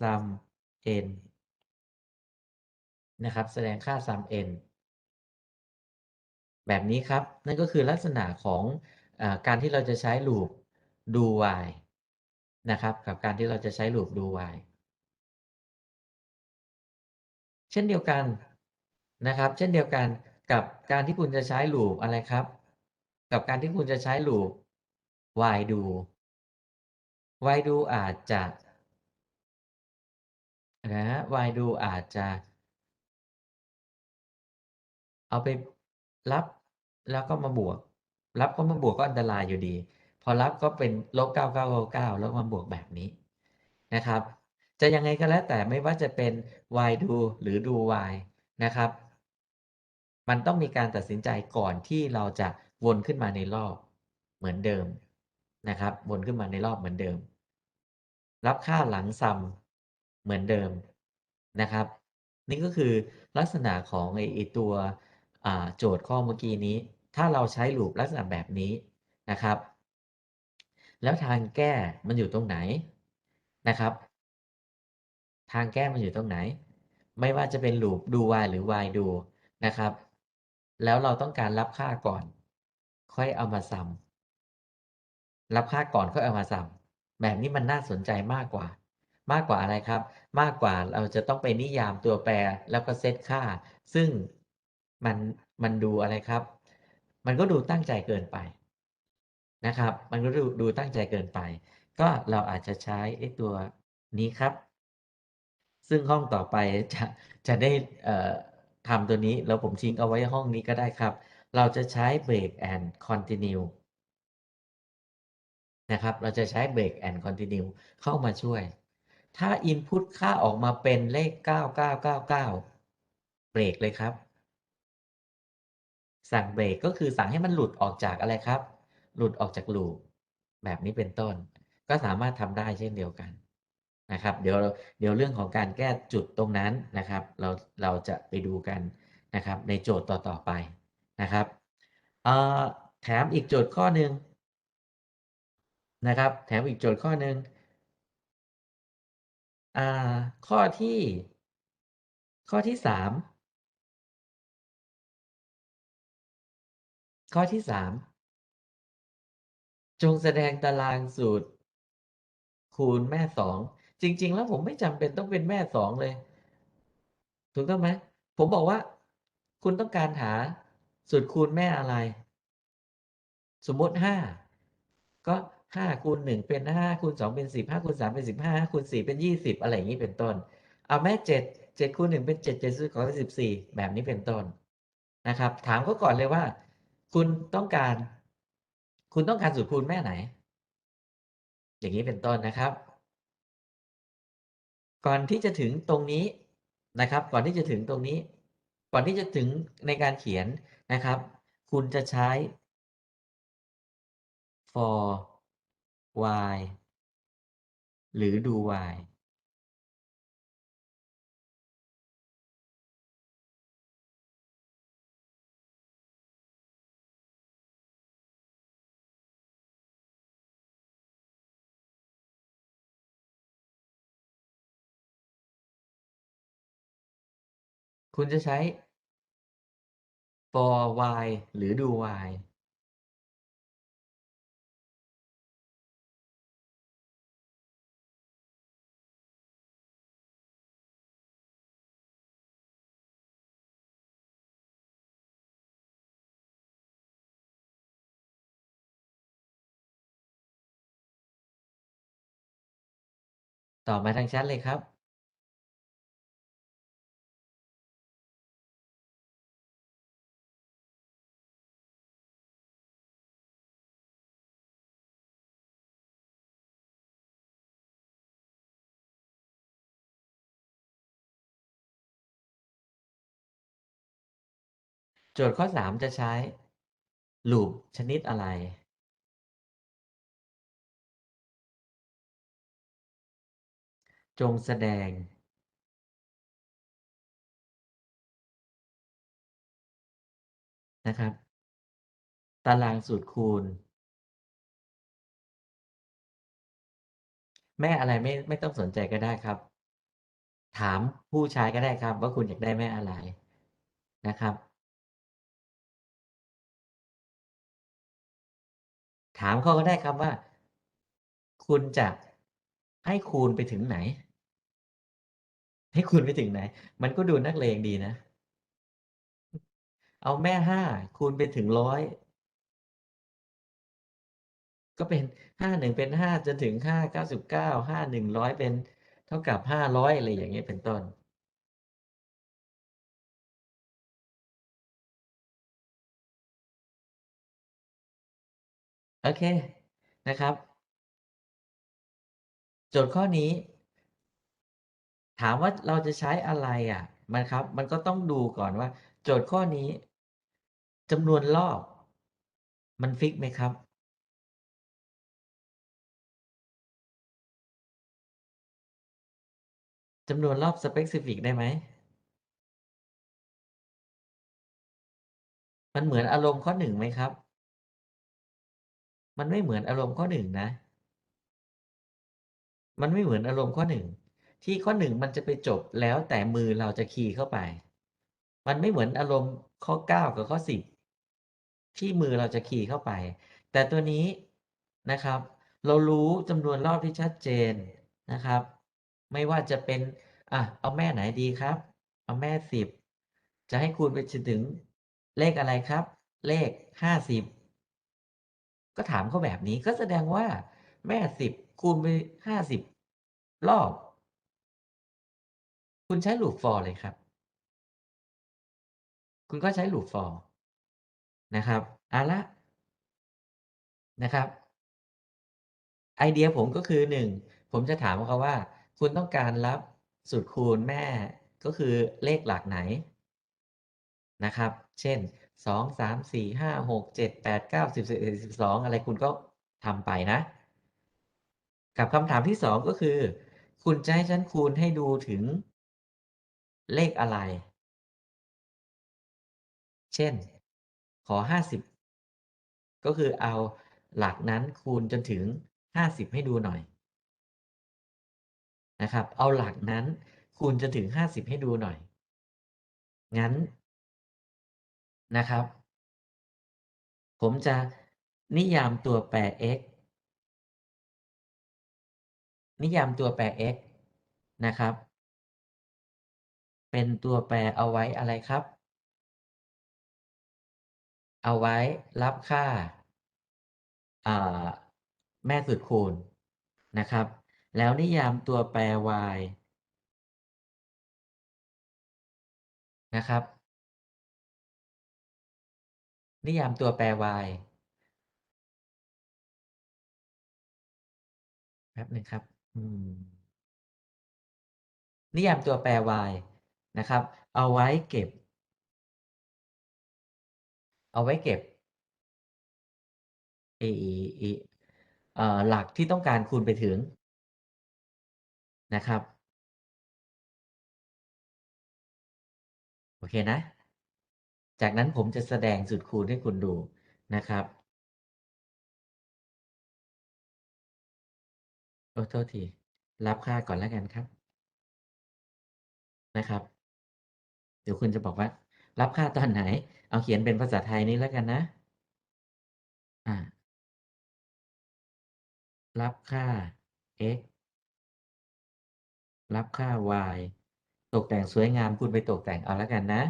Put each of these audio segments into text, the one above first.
sum n นะครับ แสดงค่า sum n แบบนี้ครับ นั่นก็คือลักษณะของอการที่เราจะใช้ loop do y นะครับ กับการที่เราจะใช้ loop do y เช่นเดียวกันนะครับ เช่นเดียวกันกับการที่คุณจะใช้ loop อะไรครับ กับการที่คุณจะใช้ loop while do y do อาจจะ นะฮะ while do อาจจะ เอาไปรับแล้วก็มาบวก รับก็มาบวกก็อันตรายอยู่ดี พอรับก็เป็นลบ9999แล้วมาบวกแบบนี้นะครับ จะยังไงก็แล้วแต่ไม่ว่าจะเป็น while do หรือ do while นะครับ มันต้องมีการตัดสินใจก่อนที่เราจะวนขึ้นมาในรอบเหมือนเดิมนะครับ วนขึ้นมาในรอบเหมือนเดิม รับค่าหลังซัม เหมือนเดิมนะครับ นี่ก็คือลักษณะของไอ้ตัวโจทย์ข้อเมื่อกี้นี้ ถ้าเราใช้ loop ลักษณะแบบนี้นะครับ แล้วทางแก้มันอยู่ตรงไหนนะครับ ทางแก้มันอยู่ตรงไหน ไม่ว่าจะเป็น loop do while หรือ while do นะครับ แล้วเราต้องการรับค่าก่อน ค่อยเอามาซัมรับค่าก่อนค่อยเอามาซัมแบบนี้มันน่าสนใจมากกว่า มากกว่าอะไรครับ มากกว่าเราจะต้องไปนิยามตัวแปรแล้วก็เซตค่า ซึ่งมันมันดูอะไรครับ มันก็ดูตั้งใจเกินไปนะครับ มันก็ดูดูตั้งใจเกินไป ก็เราอาจจะใช้ไอ้ตัวนี้ครับ ซึ่งห้องต่อไปจะจะได้ทำตัวนี้แล้วผมทิ้งเอาไว้ห้องนี้ก็ได้ครับ เราจะใช้ break and continue นะครับ เราจะใช้ break and continue เข้ามาช่วย ถ้า input ค่าออกมาเป็นเลข 9999 เบรกเลยครับ สั่งเบรกก็คือสั่งให้มันหลุดออกจากอะไรครับ หลุดออกจาก loop แบบนี้เป็นต้น ก็สามารถทำได้เช่นเดียวกันนะครับ เดี๋ยวเดี๋ยวเรื่องของการแก้จุดตรงนั้นนะครับ เราเราจะไปดูกันนะครับ ในโจทย์ต่อๆไปนะครับแถมอีกโจทย์ข้อหนึ่งนะครับ แถมอีกโจทย์ข้อหนึ่ง อ่า ข้อที่ ข้อที่สาม ข้อที่สาม จงแสดงตารางสูตร คูณแม่สอง จริง ๆ แล้วผมไม่จำเป็นต้องเป็นแม่สองเลย ถูกต้องไหม ผมบอกว่า คุณต้องการหาสูตรคูณแม่อะไร สมมติห้า ก็ ห้าคูณหนึ่งเป็นห้าคูณสองเป็นสิบห้าคูณสามเป็นสิบห้าคูณสี่เป็นยี่สิบอะไรอย่างนี้เป็นต้น เอาแม่เจ็ดเจ็ดคูณหนึ่งเป็นเจ็ดเจ็ดคูณสองเป็นสิบสี่แบบนี้เป็นต้นนะครับ ถามเขาก่อนเลยว่า คุณต้องการ คุณต้องการสูตรคูณแม่ไหน อย่างนี้เป็นต้นนะครับ ก่อนที่จะถึงตรงนี้นะครับ ก่อนที่จะถึงตรงนี้ ก่อนที่จะถึงในการเขียนนะครับ คุณจะใช้ for y หรือดู y คุณจะใช้ for y หรือ do y ต่อมาทางแชทเลยครับ โจทย์ข้อ 3 จะใช้ loop ชนิดอะไร จงแสดงนะครับ ตารางสูตรคูณ แม่อะไรไม่ไม่ต้องสนใจก็ได้ครับ ถามผู้ใช้ก็ได้ครับ ว่าคุณอยากได้แม่อะไรนะครับ ถามเขาก็ได้ครับว่า คุณจะให้คูณไปถึงไหน ให้คูณไปถึงไหน มันก็ดูนักเลงดีนะ เอาแม่5คูณไปถึง100ก็เป็น5 1เป็น5จนถึง5 99 5 100เป็นเท่ากับ500อะไรอย่างงี้เป็นต้น โอเคนะครับ โจทย์ข้อนี้ ถามว่าเราจะใช้อะไรอะ มันครับ มันก็ต้องดูก่อนว่า โจทย์ข้อนี้จำนวนรอบ มันฟิกไหมครับ?จำนวนรอบสเปกซิฟิกได้ไหม?มันเหมือนอารมณ์ข้อ1ไหมครับ?มันไม่เหมือนอารมณ์ข้อ1นะ มันไม่เหมือนอารมณ์ข้อ1 ที่ข้อ1มันจะไปจบแล้วแต่มือเราจะคีย์เข้าไป มันไม่เหมือนอารมณ์ข้อ 9 กับข้อ 10 ที่มือเราจะคีย์เข้าไป แต่ตัวนี้นะครับ เรารู้จำนวนรอบที่ชัดเจนนะครับ ไม่ว่าจะเป็นอะเอาแม่ไหนดีครับ?เอาแม่ 10 จะให้คูณไปจนถึงเลขอะไรครับ?เลข 50 ก็ถามเขาแบบนี้ก็แสดงว่าแม่ 10 คูณไป 50 รอบ คุณใช้ root for เลยครับ คุณก็ใช้ root for นะครับเอาละนะครับ ไอเดียผมก็คือ1ผมจะถามเขาว่า คุณต้องการรับสูตรคูณแม่ก็คือเลขหลักไหน?นะครับ เช่น2 3 4 5 6 7 8 9 10 11 12อะไรคุณก็ทำไปนะ กับคำถามที่2ก็คือ คุณจะให้ฉันคูณให้ดูถึง เลขอะไร?เช่น ขอ 50 ก็คือเอาหลักนั้นคูณจนถึง 50 ให้ดูหน่อยนะครับ เอาหลักนั้นคูณจนถึง 50 ให้ดูหน่อย งั้นนะครับ ผมจะนิยามตัวแปร x นิยามตัวแปร x นะครับ เป็นตัวแปรเอาไว้อะไรครับ?เอาไว้รับค่าแม่สูตรคูณนะครับ แล้วนิยามตัวแปร y นะครับ นิยามตัวแปร y แป๊บหนึ่งครับนิยามตัวแปร y นะครับ เอาไว้เก็บ เอาไว้เก็บไอ้ไอ้เอ่อหลักที่ต้องการคูณไปถึงนะครับ โอเคนะ จากนั้นผมจะแสดงสูตรคูณให้คุณดูนะครับโอ้โทษที รับค่าก่อนแล้วกันครับ นะครับ ดี๋ยวคุณจะบอกว่า รับค่าตอนไหน?เอาเขียนเป็นภาษาไทยนี้แล้วกันนะอารับค่า x รับค่า y ตกแต่งสวยงามคุณไปตกแต่งเอาแล้วกันนะ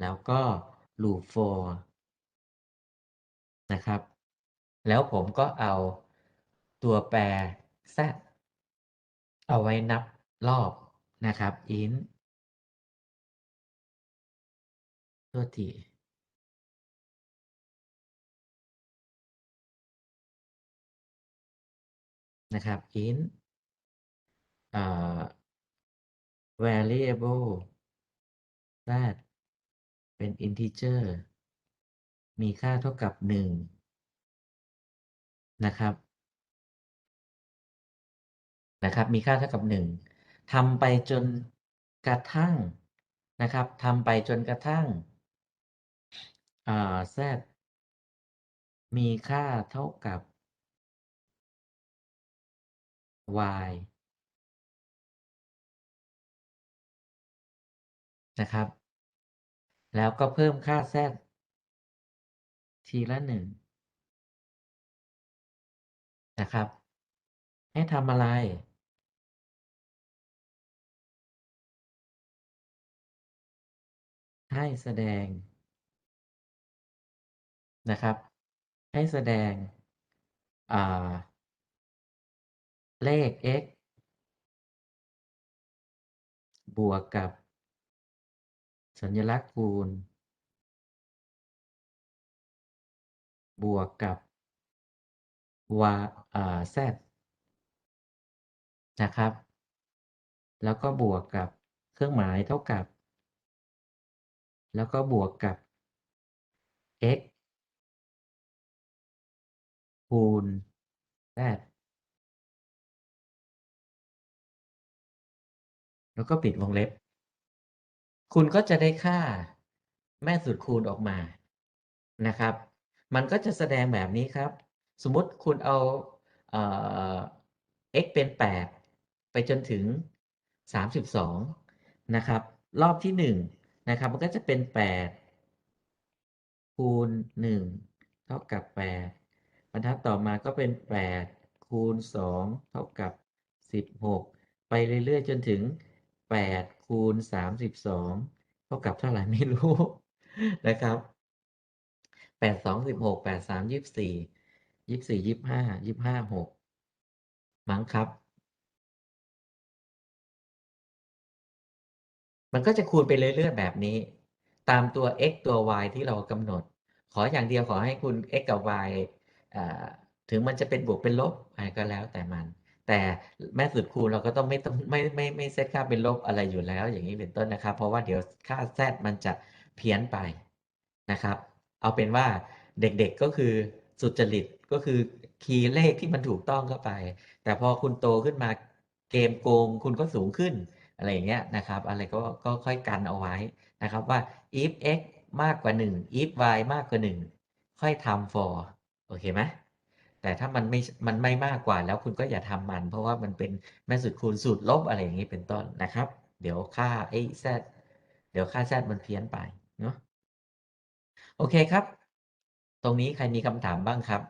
แล้วก็ root for นะครับ แล้วผมก็เอาตัวแปร z เอาไว้นับรอบนะครับ int โทษทีนะครับ int อ่า variable z เป็น integer มีค่าเท่ากับ1นะครับนะครับ มีค่าเท่ากับ1ทำไปจนกระทั่งนะครับทำไปจนกระทั่ง อ่า z มีค่าเท่ากับ y นะครับ แล้วก็เพิ่มค่า z ทีละ1นะครับ ให้ทำอะไร?ให้แสดง นะครับ ให้แสดงเลข x บวกกับ สัญลักษณ์คูณ บวกกับ y อ่า z นะครับ แล้วก็บวกกับเครื่องหมายเท่ากับ แล้วก็บวกกับ x คูณ z แล้วก็ปิดวงเล็บ คุณก็จะได้ค่าแม่สุดคูณออกมานะครับ มันก็จะแสดงแบบนี้ครับ สมมติคุณเอาเอ่อ x เป็น 8 ไปจนถึง 32 นะครับ รอบที่ 1 นะครับ มันก็จะเป็น 8 คูณ 1 เท่ากับ 8 บรรทัดต่อมาก็เป็น 8 คูณ 2 เท่ากับ 16 ไปเรื่อยๆ จนถึง 8 คูณ 32 เท่ากับเท่าไรไม่รู้ นะครับ 8 2 16 8 3 24 24 25 25 6 มั้งครับ มันก็จะคูณไปเรื่อยๆ แบบนี้ ตามตัว x ตัว y ที่เรากำหนด ขออย่างเดียวขอให้คุณ x กับ y อ่ ถึงมันจะเป็นบวกเป็นลบอะไรก็แล้วแต่มัน แต่แม่สุดคูณเราก็ต้องไม่ต้องไม่ไม่ไม่เซตค่าเป็นลบอะไรอยู่แล้ว อย่างงี้เป็นต้นนะครับ เพราะว่าเดี๋ยวค่า z มันจะเพี้ยนไปนะครับ เอาเป็นว่าเด็กๆก็คือสุจริตก็คือคีย์เลขที่มันถูกต้องเข้าไป แต่พอคุณโตขึ้นมาเกมโกงคุณก็สูงขึ้นอะไรอย่างเงี้ยนะครับ อะไรก็ก็ค่อยกันเอาไว้นะครับว่า if x มากกว่า 1 if y มากกว่า 1 ค่อยทำ for โอเคไหม?แต่ถ้ามันไม่มันไม่มากกว่าแล้วคุณก็อย่าทำมัน เพราะว่ามันเป็นแม่สุดคูณสูตรลบอะไรอย่างนี้เป็นต้นนะครับ เดี๋ยวค่าไอ้แซดเดี๋ยวค่าแซดมันเพี้ยนไปเนาะโอเคครับ ตรงนี้ใครมีคำถามบ้างครับ?